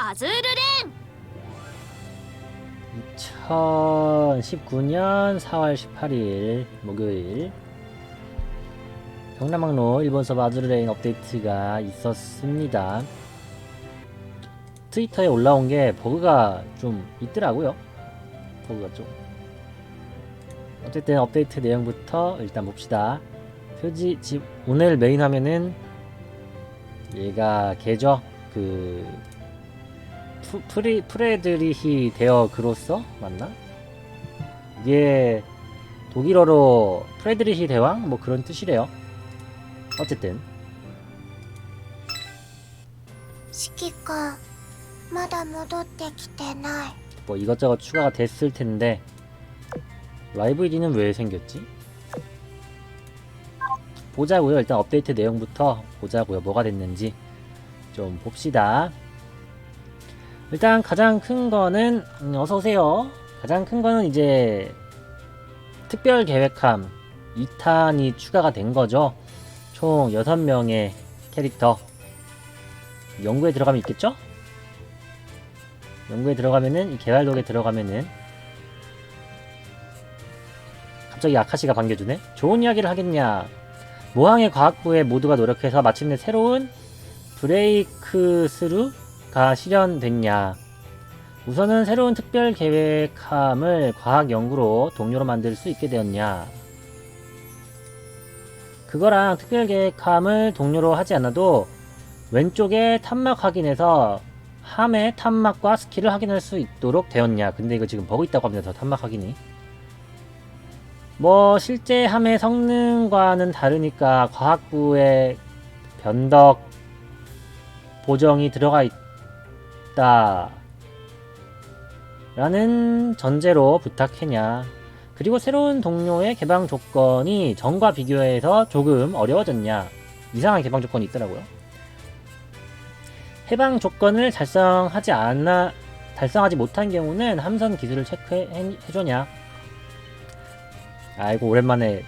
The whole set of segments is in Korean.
아즈르랭 2019년 4월 18일 목요일 경남항로 일본 서버 아즈르레인 업데이트가 있었습니다. 트위터에 올라온 게 버그가 좀 있더라고요. 버그가 좀. 어쨌든 업데이트 내용부터 일단 봅시다. 표지 집 오늘 메인 화면은 얘가 걔죠. 그 프, 프리, 프레드리히 데어 그로서 맞나? 이게 독일어로 프레드리히 대왕 뭐 그런 뜻이래요. 어쨌든 四季かまだ戻ってきてない 뭐 이것저것 추가가 됐을 텐데 라이브 1위는 왜 생겼지? 보자고요. 일단 업데이트 내용부터 보자고요. 뭐가 됐는지 좀 봅시다. 일단 가장 큰 거는 음, 어서 오세요. 가장 큰 거는 이제 특별 계획함 2탄이 추가가 된 거죠. 총 6명의 캐릭터 연구에 들어가면 있겠죠? 연구에 들어가면은 이 개발록에 들어가면은 갑자기 아카시가 반겨주네. 좋은 이야기를 하겠냐? 모항의 과학부에 모두가 노력해서 마침내 새로운 브레이크 스루 가 실현됐냐? 우선은 새로운 특별 계획함을 과학 연구로 동료로 만들 수 있게 되었냐? 그거랑 특별 계획함을 동료로 하지 않아도 왼쪽에 탐막 확인해서 함의 탐막과 스킬을 확인할 수 있도록 되었냐. 근데 이거 지금 버그 있다고 합니다. 저 탐막 확인이. 뭐 실제 함의 성능과는 다르니까 과학부의 변덕 보정이 들어가 있 다. 라는 전제로 부탁했냐. 그리고 새로운 동료의 개방 조건이 전과 비교해서 조금 어려워졌냐. 이상한 개방 조건이 있더라고요. 해방 조건을 달성하지 않아 달성하지 못한 경우는 함선 기술을 체크해 줘냐. 아이고 오랜만에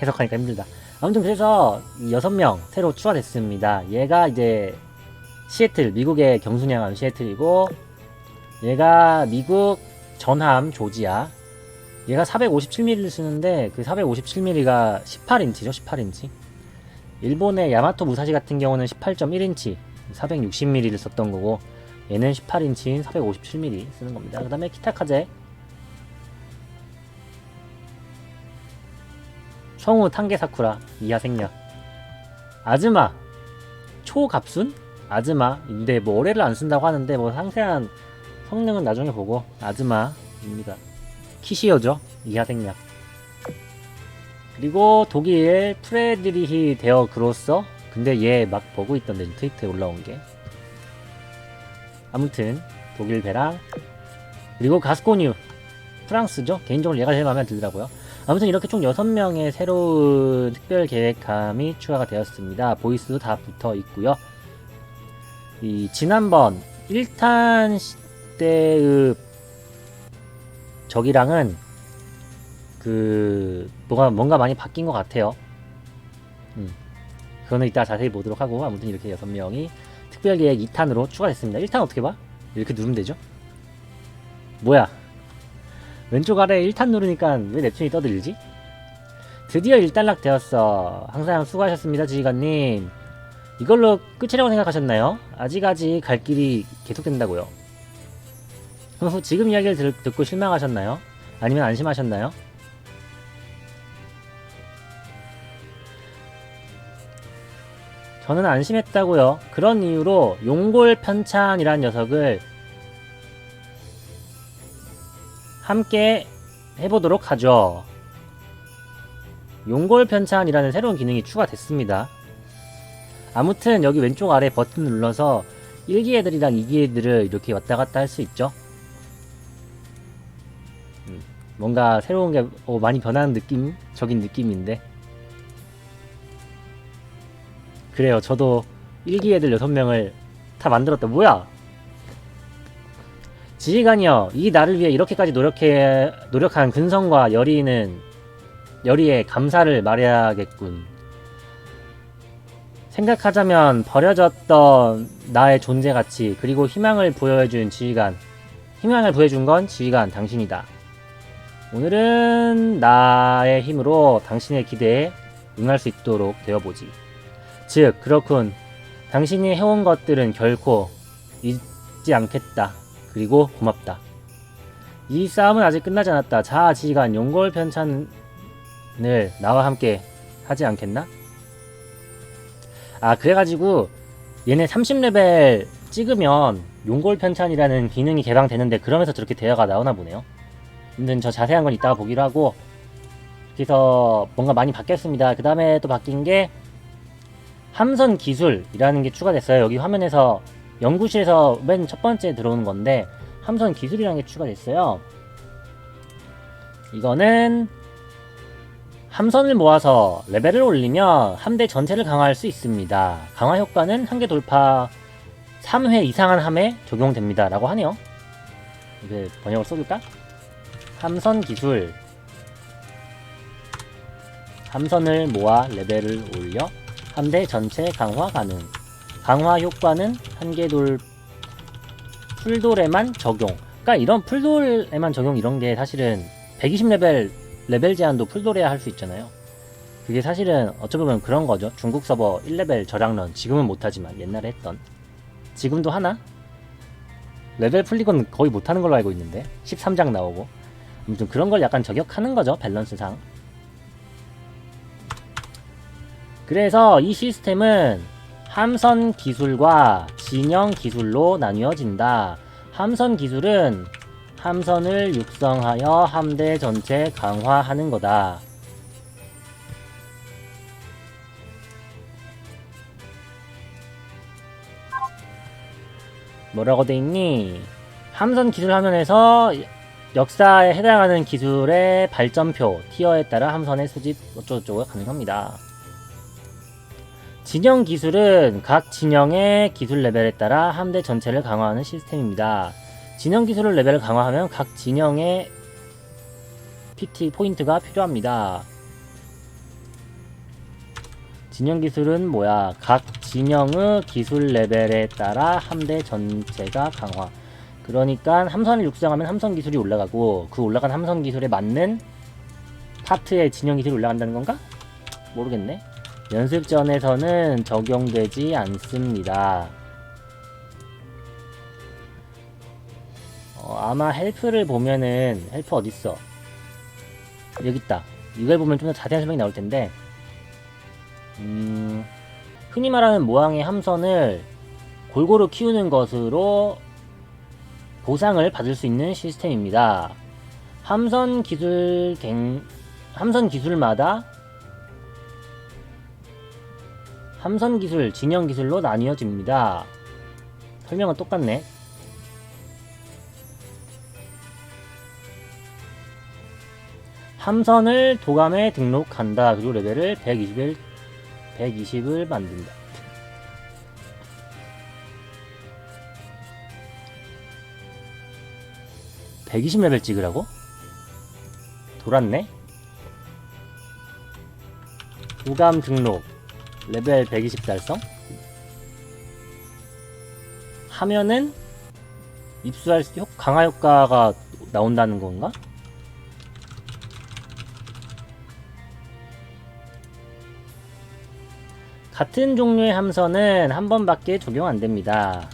해석하니까 힘들다. 아무튼 그래서 이 여섯 명 새로 추가됐습니다. 얘가 이제 시애틀 미국의 경순양함 시애틀이고 얘가 미국 전함 조지아. 얘가 457mm를 쓰는데 그 457mm가 18인치죠, 18인치. 일본의 야마토 무사시 같은 경우는 18.1인치 460mm를 썼던 거고 얘는 18인치인 457mm 쓰는 겁니다. 그 다음에 키타카제 성우 탄게사쿠라 이하생략 아즈마 초갑순 아즈마. 근데 뭐 올해를 안 쓴다고 하는데 뭐 상세한 성능은 나중에 보고 아즈마입니다. 키시오죠. 이하 생략. 그리고 독일 프레드리히 데어 그로서 근데 얘 막 보고 있던데 트위터에 올라온 게. 아무튼 독일 배랑. 그리고 가스코뉴. 프랑스죠. 개인적으로 얘가 제일 마음에 들더라고요. 아무튼 이렇게 총 6명의 새로운 특별 계획함이 추가가 되었습니다. 보이스도 다 붙어 있고요 이 지난번 1탄 때의 저기랑은 그 뭐가 뭔가 많이 바뀐 것 같아요 음. 그거는 이따 자세히 보도록 하고 아무튼 이렇게 6명이 특별계획 2탄으로 추가됐습니다 1탄 어떻게 봐? 이렇게 누르면 되죠 뭐야 왼쪽 아래 1탄 누르니까 왜 nep튠이 떠들리지? 드디어 일단락 되었어 항상 수고하셨습니다 지휘관님 이걸로 끝이라고 생각하셨나요? 아직 아직 갈 길이 계속된다고요 후 지금 이야기를 들, 듣고 실망하셨나요? 아니면 안심하셨나요? 저는 안심했다고요. 그런 이유로 용골 편찬이란 녀석을 함께 해보도록 하죠. 용골 편찬이라는 새로운 기능이 추가됐습니다. 아무튼 여기 왼쪽 아래 버튼 눌러서 1기 애들이랑 2기 애들을 이렇게 왔다 갔다 할 수 있죠. 음, 뭔가 새로운 게 어, 많이 변하는 느낌적인 느낌인데 그래요. 저도 1기 애들 6명을 다 만들었다. 뭐야? 지휘관이여, 이 나를 위해 이렇게까지 노력해, 노력한 근성과 열의는, 열의에 감사를 말해야겠군. 생각하자면 버려졌던 나의 존재 가치 그리고 희망을 부여해준 지휘관 희망을 부여준 건 지휘관 당신이다. 오늘은 나의 힘으로 당신의 기대에 응할 수 있도록 되어보지. 즉 그렇군. 당신이 해온 것들은 결코 잊지 않겠다. 그리고 고맙다. 이 싸움은 아직 끝나지 않았다. 자, 지휘관 용골 편찬을 나와 함께 하지 않겠나? 아 그래가지고 얘네 30레벨 찍으면 용골 편찬이라는 기능이 개방되는데 그러면서 저렇게 대화가 나오나 보네요. 아무튼 저 자세한 건 이따가 보기로 하고 그래서 뭔가 많이 바뀌었습니다. 그 다음에 또 바뀐 게 함선 기술이라는 게 추가됐어요. 여기 화면에서 연구실에서 맨 첫 번째 들어오는 건데 함선 기술이라는 게 추가됐어요. 이거는 함선을 모아서 레벨을 올리며 함대 전체를 강화할 수 있습니다. 강화 효과는 한계 돌파 3회 이상한 함에 적용됩니다. 라고 하네요. 이게 번역을 써줄까? 함선 기술 함선을 모아 레벨을 올려 함대 전체 강화 가능 강화 효과는 한계 돌 풀돌에만 적용 그러니까 이런 풀돌에만 적용 이런 게 사실은 120레벨 레벨 제한도 풀돌해야 할 수 있잖아요. 그게 사실은 어쩌면 그런 거죠. 중국 서버 1레벨 저량런 지금은 못하지만 옛날에 했던 지금도 하나? 레벨 풀리곤 거의 못하는 걸로 알고 있는데 13장 나오고 아무튼 그런 걸 약간 저격하는 거죠 밸런스상. 그래서 이 시스템은 함선 기술과 진영 기술로 나뉘어진다. 함선 기술은 함선을 육성하여 함대 전체 강화하는 거다. 뭐라고 돼 있니? 함선 기술 화면에서 역사에 해당하는 기술의 발전표, 티어에 따라 함선의 수집 어쩌고저쩌고 가능합니다. 진영 기술은 각 진영의 기술 레벨에 따라 함대 전체를 강화하는 시스템입니다. 진영 기술을 레벨을 강화하면 각 진영의 PT 포인트가 필요합니다. 진영 기술은 뭐야? 각 진영의 기술 레벨에 따라 함대 전체가 강화. 그러니까 함선을 육성하면 함선 기술이 올라가고 그 올라간 함선 기술에 맞는 파트의 진영 기술이 올라간다는 건가? 모르겠네. 연습전에서는 적용되지 않습니다. 어, 아마 헬프를 보면은 헬프 어딨어? 여기 있다. 이걸 보면 좀 더 자세한 설명이 나올 텐데, 음, 흔히 말하는 모양의 함선을 골고루 키우는 것으로 보상을 받을 수 있는 시스템입니다. 함선 기술 갱, 함선 기술마다 함선 기술, 진영 기술로 나뉘어집니다. 설명은 똑같네. 함선을 도감에 등록한다. 그리고 레벨을 120을 120을 만든다. (120 레벨) 찍으라고? 돌았네? 도감 등록 레벨 120 달성 하면은 입수할 수, 효- 강화 효과가 나온다는 건가? 같은 종류의 함선은 한 번밖에 적용 안 됩니다.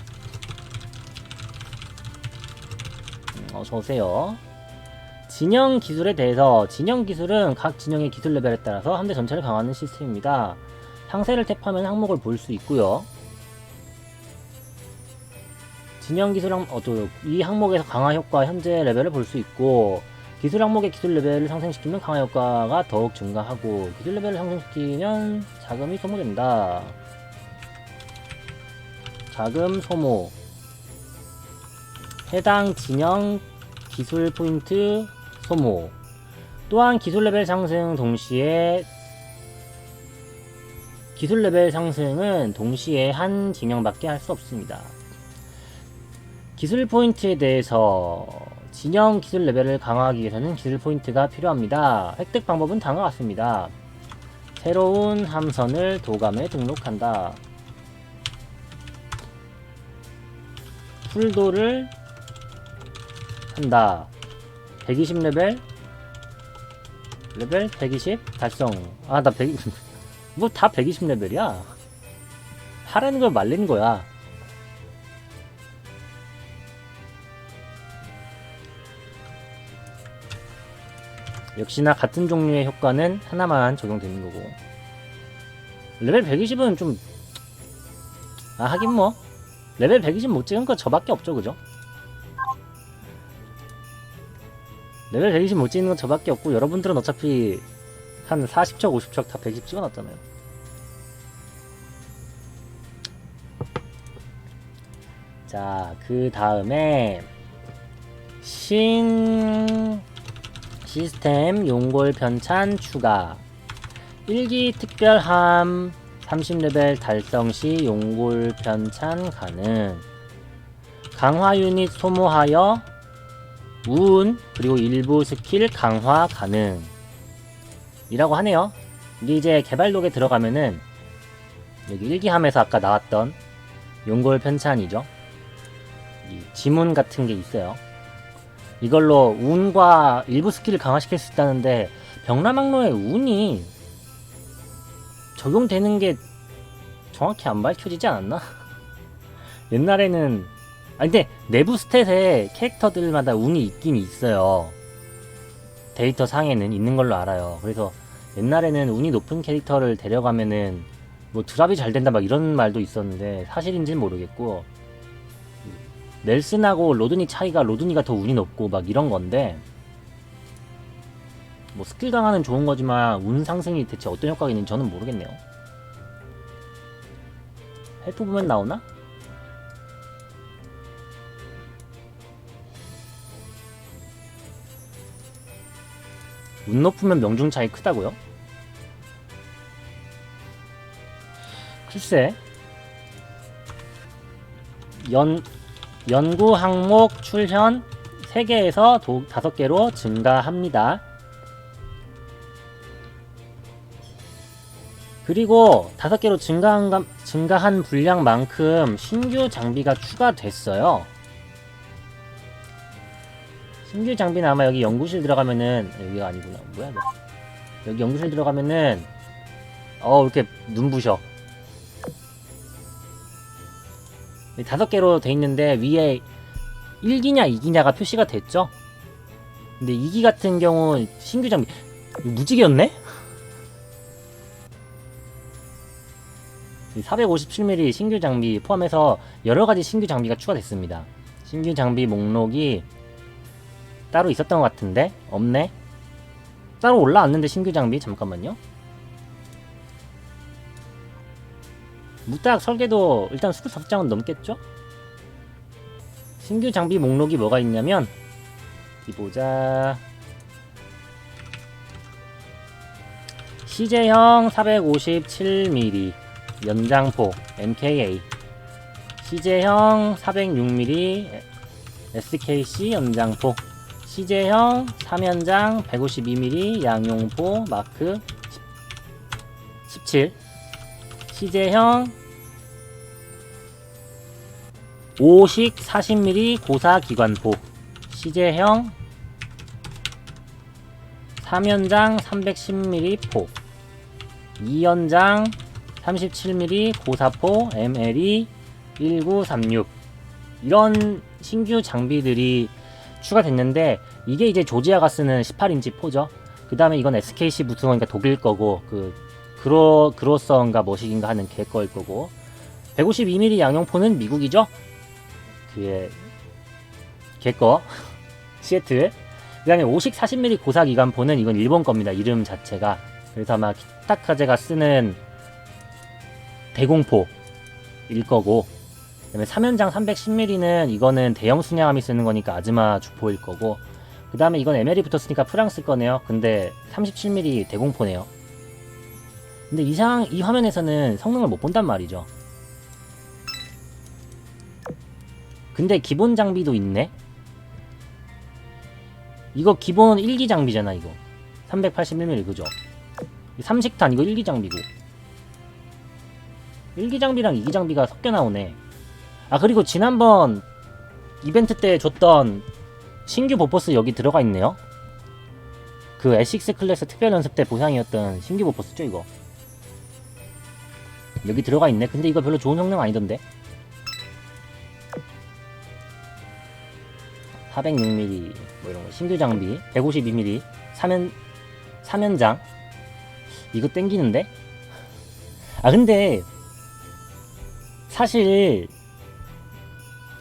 음, 어서 오세요. 진영 기술에 대해서 진영 기술은 각 진영의 기술 레벨에 따라서 함대 전체를 강화하는 시스템입니다. 상세를 탭하면 항목을 볼 수 있고요. 진영 기술 항, 어, 또, 이 항목에서 강화 효과 현재 레벨을 볼 수 있고 기술 항목의 기술 레벨을 상승시키면 강화 효과가 더욱 증가하고 기술 레벨을 상승시키면 자금이 소모된다. 자금 소모 해당 진영 기술 포인트 소모 또한 기술 레벨 상승 동시에 기술 레벨 상승은 동시에 한 진영밖에 할 수 없습니다. 기술 포인트에 대해서 진영 기술 레벨을 강화하기 위해서는 기술 포인트가 필요합니다. 획득 방법은 다음과 같습니다. 새로운 함선을 도감에 등록한다. 풀도를 한다. 120레벨 레벨 120 달성 아 나 120 뭐 다 120레벨이야 하라는 걸 말린 거야 역시나 같은 종류의 효과는 하나만 적용되는 거고. 레벨 120은 좀 아 하긴 뭐. 레벨 120 못 찍은 거 저밖에 없죠 그죠? 레벨 120 못 찍는 건 저밖에 없고 여러분들은 어차피 한 40척 50척 다 120 찍어놨잖아요. 자 그 다음에 신 시스템 용골 편찬 추가. 일기 특별함 30레벨 달성 시 용골 편찬 가능. 강화 유닛 소모하여 운 그리고 일부 스킬 강화 가능. 이라고 하네요. 이게 이제 개발록에 들어가면은 여기 일기함에서 아까 나왔던 용골 편찬이죠. 이 지문 같은 게 있어요 이걸로 운과 일부 스킬을 강화시킬 수 있다는데 병라망로의 운이 적용되는 게 정확히 안 밝혀지지 않았나? 옛날에는 아 근데 내부 스탯에 캐릭터들마다 운이 있긴 있어요. 데이터 상에는 있는 걸로 알아요. 그래서 옛날에는 운이 높은 캐릭터를 데려가면은 뭐 드랍이 잘 된다 막 이런 말도 있었는데 사실인지는 모르겠고 넬슨하고 로드니 차이가 로드니가 더 운이 높고 막 이런 건데 뭐 스킬 강화는 좋은 거지만 운 상승이 대체 어떤 효과가 있는지 저는 모르겠네요. 헬프 보면 나오나? 운 높으면 명중 차이 크다고요? 글쎄 연 연구 항목 출현 3개에서 5개로 증가합니다. 그리고 5개로 증가한, 감- 증가한 분량만큼 신규 장비가 추가됐어요. 신규 장비는 아마 여기 연구실 들어가면은 여기가 아니구나. 뭐야. 여기 연구실 들어가면은 어 이렇게 눈부셔. 다섯 개로 돼 있는데 위에 1기냐 2기냐가 표시가 됐죠? 근데 2기 같은 경우 신규 장비 무지개였네? 이 457mm 신규 장비 포함해서 여러 가지 신규 장비가 추가됐습니다. 신규 장비 목록이 따로 있었던 것 같은데 없네. 따로 올라왔는데 신규 장비 잠깐만요. 무딱 설계도 일단 25장은 넘겠죠? 신규 장비 목록이 뭐가 있냐면 이 보자. 시제형 457mm 연장포 MKA 시제형 406mm SKC 연장포. 시제형 3연장 152mm 양용포 마크 17 시제형. 5식 40mm 고사 기관포. 시제형. 3연장 310mm 포. 2연장 37mm 고사포 MLE 1936 이런 신규 장비들이 추가됐는데 이게 이제 조지아가 쓰는 18인치 포죠. 그 다음에 이건 SKC 거니까 독일 거고 그 그로 그로서인가 뭐식인가 하는 걔 거일 거고 152mm 양용포는 미국이죠. 그의 걔거 시애틀. 그다음에 50 40mm 고사 기관포는 이건 일본 겁니다. 이름 자체가. 그래서 아마 키타카제가 쓰는 대공포일 거고. 그다음에 3연장 310mm는 이거는 대형 순양함이 쓰는 거니까 아즈마 주포일 거고. 그다음에 이건 ML이 붙었으니까 프랑스 거네요. 근데 37mm 대공포네요. 근데 이상 이 화면에서는 성능을 못 본단 말이죠. 근데 기본 장비도 있네. 이거 기본 1기 장비잖아 이거. 381mm 그죠? 이 삼식탄 이거 1기 장비고. 1기 장비랑 2기 장비가 섞여 나오네. 아 그리고 지난번 이벤트 때 줬던 신규 보보스 여기 들어가 있네요. 그 에식스 클래스 특별 연습 때 보상이었던 신규 보보스죠 이거. 여기 들어가 있네. 근데 이거 별로 좋은 성능 아니던데. 406mm 뭐 이런 거 신규 장비 152mm 사면 사면장 이거 땡기는데? 아 근데 사실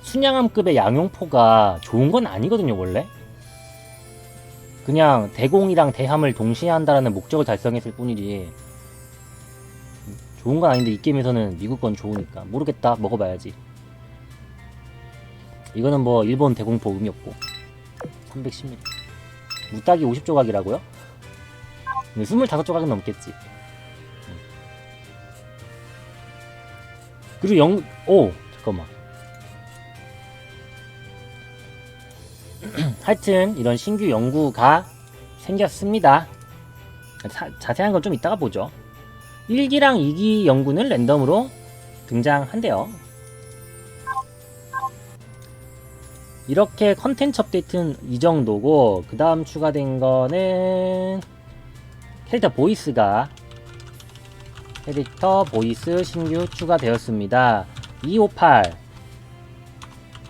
순양함급의 양용포가 좋은 건 아니거든요 원래 그냥 대공이랑 대함을 동시에 한다라는 목적을 달성했을 뿐이지 좋은 건 아닌데 이 게임에서는 미국 건 좋으니까 모르겠다 먹어봐야지 이거는 뭐 일본 대공포 의미 없고 310mm 무딱이 50조각이라고요? 25조각은 넘겠지 음. 그리고 영... 오! 잠깐만 하여튼 이런 신규 연구가 생겼습니다 자, 자세한 건 좀 이따가 보죠 1기랑 2기 연구는 랜덤으로 등장한대요. 이렇게 컨텐츠 업데이트는 이 정도고 그 다음 추가된 거는 캐릭터 보이스가 캐릭터 보이스 신규 추가되었습니다. 258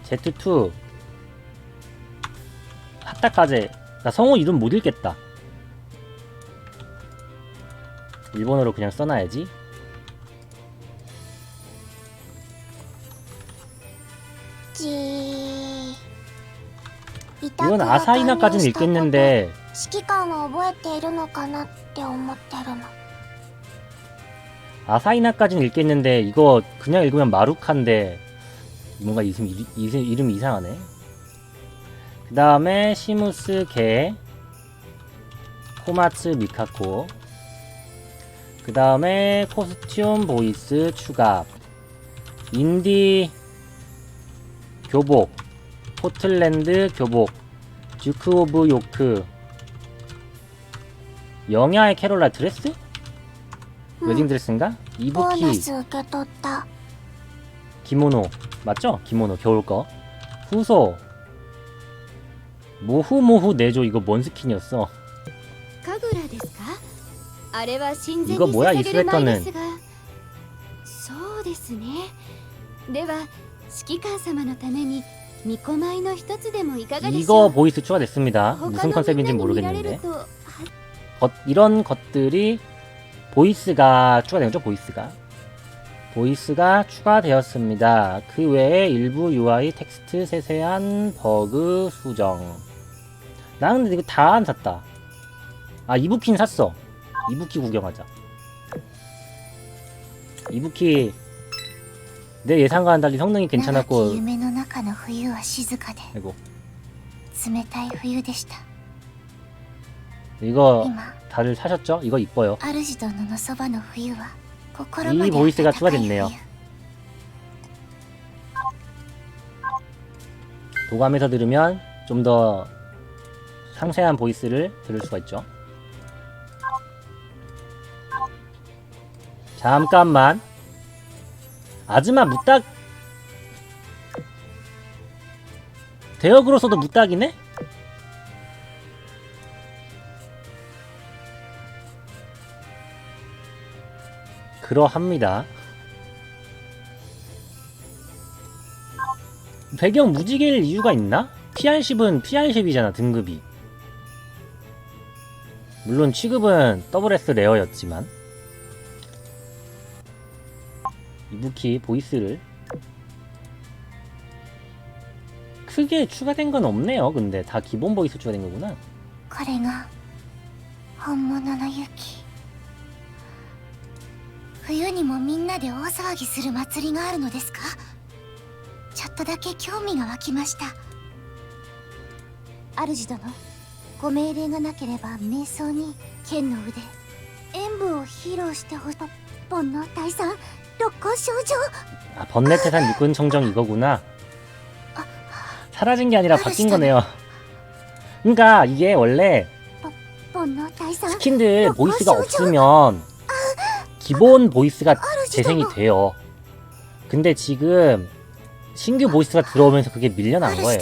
Z2 핫다카제. 나 성우 이름 못 읽겠다 일본어로 그냥 써놔야지 지 이건 아사히나까지는 읽겠는데 指揮官は覚えているのかなって思ってるの 아사히나까지는 읽겠는데 이거 그냥 읽으면 마루카인데 뭔가 이름, 이- 이름, 이름이 이상하네 그 다음에 시무스 개 코마츠 미카코 그 다음에 코스튬 보이스 추가 인디 교복 포틀랜드 교복 듀크 오브 요크 영야의 캐롤라 드레스? 웨딩 드레스인가? 이부키. 기모노. 맞죠? 기모노. 겨울거. 후소. 모후모후 내조. 이거 뭔 스킨이었어? 神楽ですかあれは神前 이거 に 뭐야 捧 이 げる舞で 스웨터는 すがそうですねでは指揮官様のために巫女舞の一つでもいかがでし 이거 ょう 보이스 추가됐습니다 他 무슨 のみんな 컨셉인지 に見られ 모르겠는데 るとは 것, 이런 것들이 보이스가 추가된 거죠 보이스가 보이스가 추가되었습니다 그 외에 일부 UI 텍스트 세세한 버그 수정 나 근데 이거 다 안 샀다 아 이부키는 샀어 이부키 구경하자. 이부키 내 예상과는 달리 성능이 괜찮았고. 아이고. 이거 다들 사셨죠? 이거 이뻐요. 이 보이스가 추가됐네요. 도감에서 들으면 좀 더 상세한 보이스를 들을 수가 있죠. 잠깐만. 아즈마 무딱 대역으로서도 무딱이네? 그러합니다. 배경 무지개일 이유가 있나? PR10은 PR10이잖아 등급이 물론 취급은 WS 레어였지만 이부키 보이스를 크게 추가된 건 없네요 근데 다 기본 보이스 추가된 거구나 これが本物の雪冬にもみんなで大騒ぎする祭りがあるのですかちょっとだけ興味が湧きました主殿ご命令がなければ瞑想に剣の腕演武を披露してほし 번호 달성 로코 쇼조 아, 번뇌태산 육군 청정 이거구나. 사라진 게 아니라 바뀐 거네요. 그러니까 이게 원래 스킨들 보이스가 없으면 기본 보이스가 재생이 돼요. 근데 지금 신규 보이스가 들어오면서 그게 밀려난 거예요.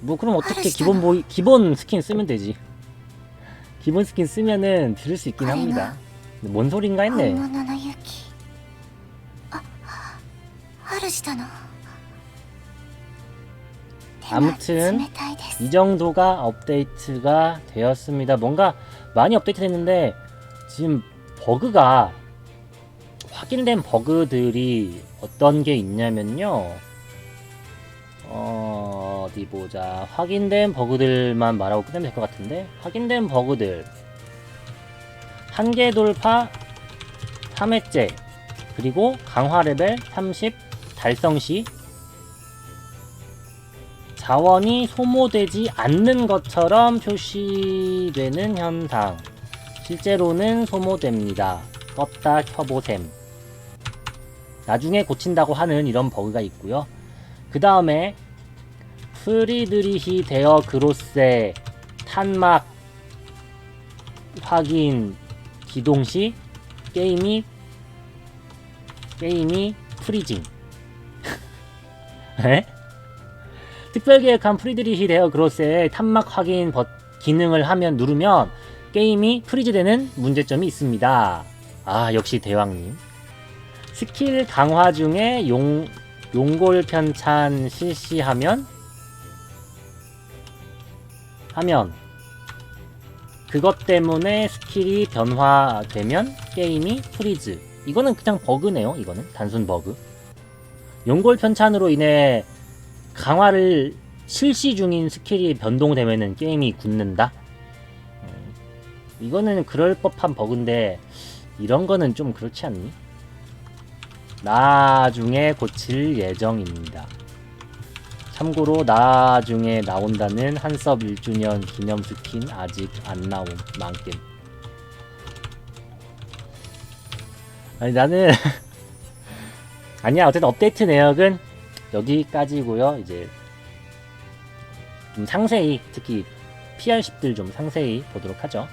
뭐 그럼 어떻게 기본 보이 기본 스킨 쓰면 되지. 기본 스킨 쓰면은 들을 수 있긴 아이나. 합니다. 근데 뭔 소린가 했네. 本物の雪あ主だの 아무튼 冷たいです 이 정도가 업데이트가 되었습니다. 뭔가 많이 업데이트됐는데 지금 버그가 확인된 버그들이 어떤 게 있냐면요. 어, 어디 보자. 확인된 버그들만 말하고 끝내면 될 것 같은데 확인된 버그들 한계 돌파 3회째 그리고 강화 레벨 30 달성 시 자원이 소모되지 않는 것처럼 표시되는 현상. 실제로는 소모됩니다. 껐다 켜보셈. 나중에 고친다고 하는 이런 버그가 있고요. 그 다음에 프리드리히 데어 그로세 탄막 확인 기동 시 게임이 게임이 프리징. 에? 특별 계획한 프리드리히 데어 그로스의 탄막 확인 버, 기능을 하면 누르면 게임이 프리즈되는 문제점이 있습니다. 아 역시 대왕님. 스킬 강화 중에 용 용골 편찬 실시하면 하면 그것 때문에 스킬이 변화되면 게임이 프리즈. 이거는 그냥 버그네요. 이거는 단순 버그. 용골 편찬으로 인해 강화를 실시 중인 스킬이 변동되면은 게임이 굳는다. 음, 이거는 그럴 법한 버그인데 이런 거는 좀 그렇지 않니? 나중에 고칠 예정입니다. 참고로 나중에 나온다는 한섭 1주년 기념 스킨 아직 안 나옴 망겜. 아니 나는 아니야 어쨌든 업데이트 내역은 여기까지고요. 이제 좀 상세히 특히 PR10들 좀 상세히 보도록 하죠.